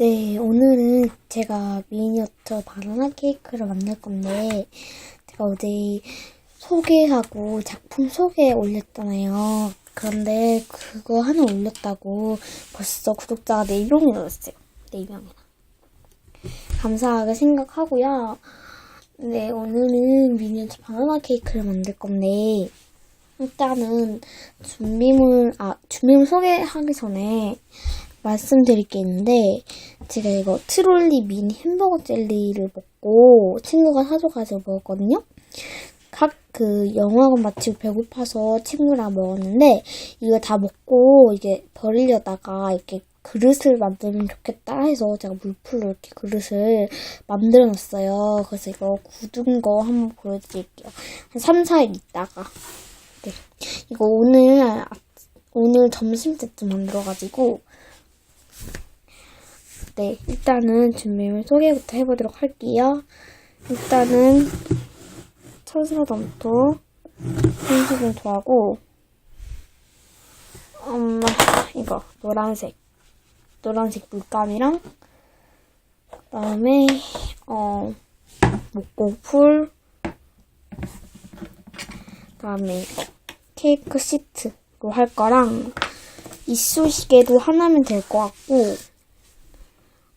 네, 오늘은 제가 미니어처 바나나 케이크를 만들 건데, 제가 어제 소개하고 작품 소개 올렸잖아요. 그런데 그거 하나 올렸다고 벌써 구독자가 4명이 늘었어요. 4명이나. 감사하게 생각하고요. 네, 오늘은 미니어처 바나나 케이크를 만들 건데, 일단은 준비물, 아, 준비물 소개하기 전에 말씀드릴 게 있는데, 제가 이거 트롤리 미니 햄버거 젤리를 먹고 친구가 사줘가지고 먹었거든요. 각 그 영화관 마치고 배고파서 친구랑 먹었는데, 이거 다 먹고 이게 버리려다가 이렇게 그릇을 만들면 좋겠다 해서 제가 물풀로 이렇게 그릇을 만들어 놨어요. 그래서 이거 굳은 거 한번 보여드릴게요. 한 3, 4일 있다가. 네. 이거 오늘, 아- 오늘 점심 때쯤 만들어가지고, 네, 일단은 준비물 소개부터 해보도록 할게요. 일단은 천사 점토, 한수점토하고, 엄마 이거 노란색, 노란색 물감이랑 그다음에 어 목공풀, 그다음에 이거 케이크 시트로 할 거랑 이쑤시개도 하나면 될 것 같고.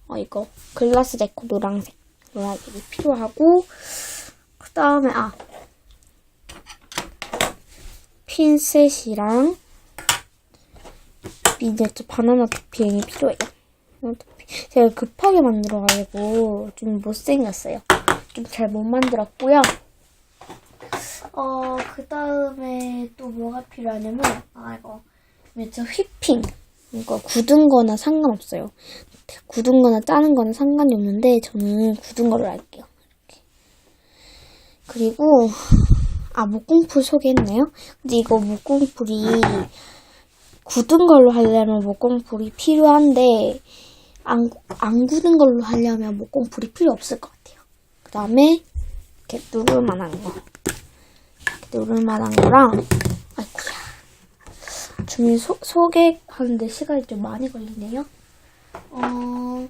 어, 이거 글라스 데코 노란색 노란색이 필요하고 그 다음에 아 핀셋이랑 미니어처 바나나 토핑이 필요해요. 제가 급하게 만들어가지고 좀 못생겼어요. 좀 잘 못 만들었고요. 어, 그 다음에 또 뭐가 필요하냐면, 아, 이거, 미니어 이거 굳은 거나 상관없어요. 굳은 거나 짜는 거는 상관이 없는데 저는 굳은 걸로 할게요. 이렇게. 그리고 아 목공풀 소개했나요? 근데 이거 목공풀이 굳은 걸로 하려면 목공풀이 필요한데 안, 안 굳은 걸로 하려면 목공풀이 필요 없을 것 같아요. 그 다음에 이렇게 누를 만한 거. 이렇게 누를 만한 거랑 주민 소, 소개하는데 시간이 좀 많이 걸리네요. 어,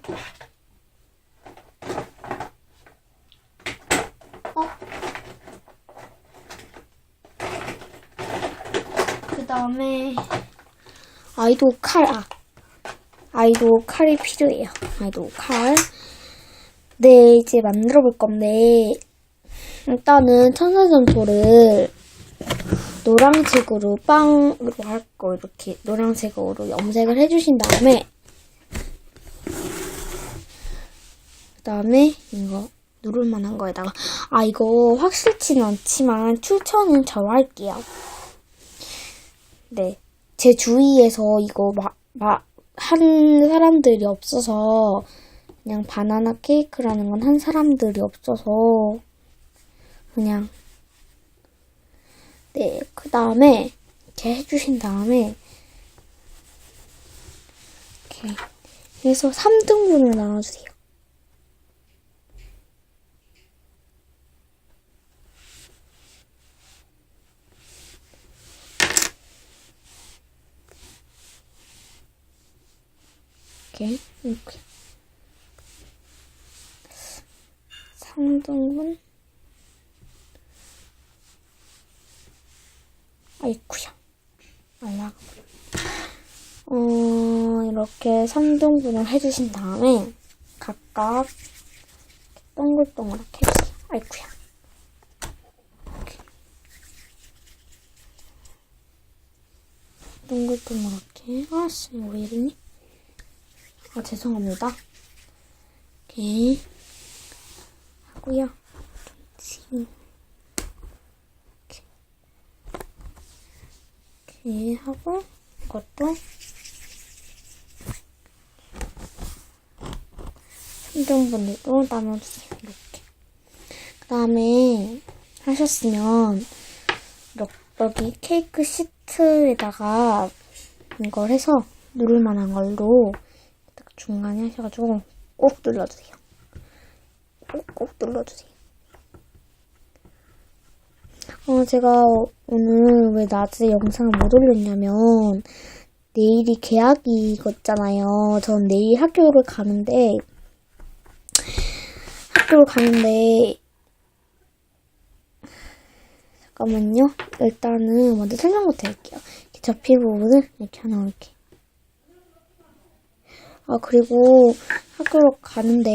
어? 그 다음에, 아이도 칼, 아. 아이도 칼이 필요해요. 아이도 칼. 네, 이제 만들어 볼 건데, 일단은 천사점토를 노란색으로 빵으로 할 거, 이렇게 노란색으로 염색을 해주신 다음에, 그 다음에 이거 누를 만한 거에다가 아 이거 확실치는 않지만 추천은 저 할게요. 네, 제 주위에서 이거 막한 사람들이 없어서 그냥 바나나 케이크라는 건 한 사람들이 없어서 그냥 네, 그 다음에 이렇게 해주신 다음에 이렇게 해서 3등분을 나눠주세요. 이렇게 이렇게 3등분 아이쿠야 말라가 어 이렇게 3등분을 해주신 다음에 각각 동글동글하게 해주세요 아이쿠야 이렇게. 동글동글하게 아씨 왜 이러니? 아, 죄송합니다. 이렇게 하고요. 이렇게, 이렇게 하고 이것도 3등분으로 나눠주세요. 이렇게. 그 다음에 하셨으면 여기 케이크 시트에다가 이걸 해서 누를 만한 걸로 딱 중간에 하셔가지고 꼭 눌러주세요. 꼭꼭 눌러주세요. 어, 제가 오늘 왜 낮에 영상을 못 올렸냐면 내일이 개학이겠잖아요. 전 내일 학교를 가는데, 학교를 가는데, 잠깐만요. 일단은 먼저 설명부터 할게요. 접히 부분을 이렇게 하나 이렇게. 아, 그리고 학교로 가는데,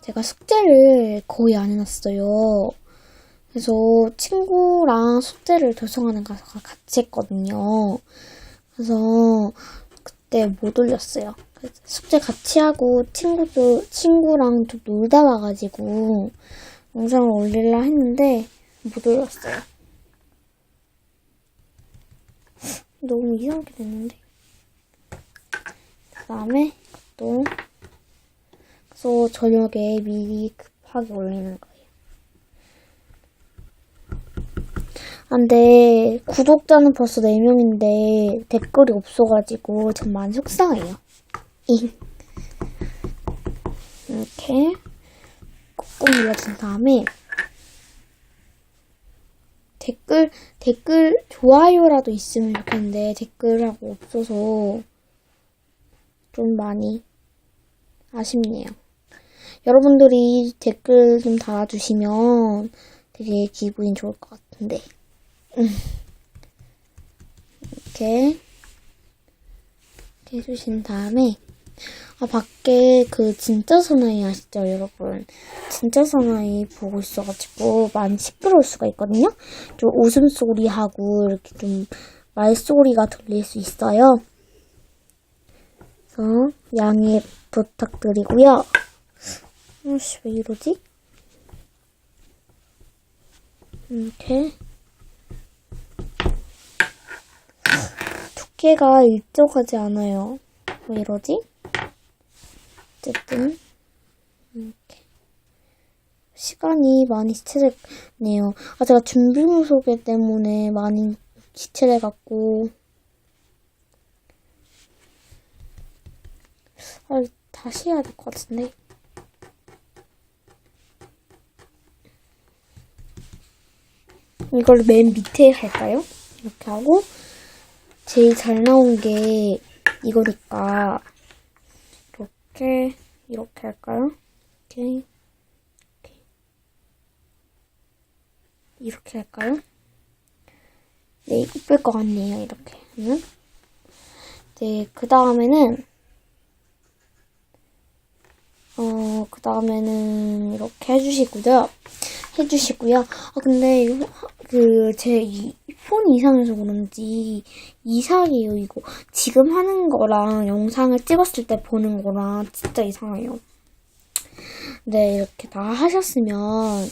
제가 숙제를 거의 안 해놨어요. 그래서 친구랑 숙제를 도서관에 가서 같이 했거든요. 그래서 그때 못 올렸어요. 숙제 같이 하고 친구도 친구랑 좀 놀다 와가지고 영상을 올리려 했는데 못 올렸어요. 너무 이상하게 됐는데. 그 다음에 또 그래서 저녁에 미리 급하게 올리는 거 예요. 안돼 구독자는 벌써 4명인데 댓글이 없어가지고 전 많이 속상해요. 잉. 이렇게 꾹꾹 눌러준 다음에 댓글 댓글 좋아요라도 있으면 좋겠는데 댓글하고 없어서 좀 많이 아쉽네요. 여러분들이 댓글 좀 달아주시면 되게 기분이 좋을 것 같은데. 음. 이렇게 이렇게 해주신 다음에 아 밖에 그 진짜 사나이 아시죠? 여러분. 진짜 사나이 보고 있어가지고 많이 시끄러울 수가 있거든요? 좀 웃음소리하고 이렇게 좀 말소리가 들릴 수 있어요. 그래서 양해 부탁드리고요. 아씨 왜 이러지? 이렇게 두께가 일정하지 않아요. 왜 이러지? 어쨌든 이렇게 시간이 많이 지체됐네요. 아 제가 준비물 소개 때문에 많이 지체돼갖고 아 다시 해야 될 것 같은데. 이걸 맨 밑에 할까요? 이렇게 하고 제일 잘 나온 게 이거니까 이렇게 이렇게 할까요? 이렇게 이렇게 할까요? 네, 이쁠 것 같네요. 이렇게 하면 네, 그 다음에는 어, 그 다음에는 이렇게 해주시고요. 해주시고요. 아, 근데, 그, 제이폰 이상해서 그런지, 이상해요, 이거. 지금 하는 거랑 영상을 찍었을 때 보는 거랑 진짜 이상해요. 네, 이렇게 다 하셨으면,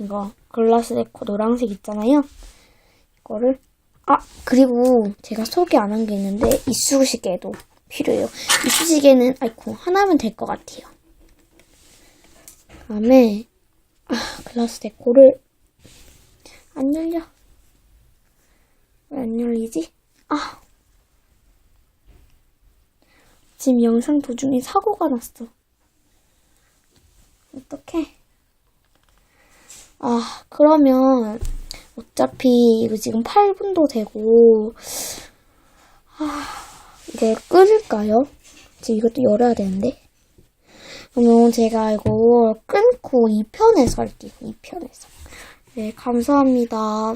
이거, 글라스 데코 노란색 있잖아요? 이거를, 아, 그리고 제가 소개 안 한 게 있는데, 이쑤시개도 필요해요. 이쑤시개는, 아이고, 하나면 될 것 같아요. 다음에 아, 글라스 데코를 안 열려. 왜 안 열리지? 아. 지금 영상 도중에 사고가 났어. 어떡해. 아, 그러면 어차피 이거 지금 8분도 되고 아, 이게 끊을까요? 지금 이것도 열어야 되는데. 그러면 제가 이거 끊고 2편에서 할게요. 2편에서. 네, 감사합니다.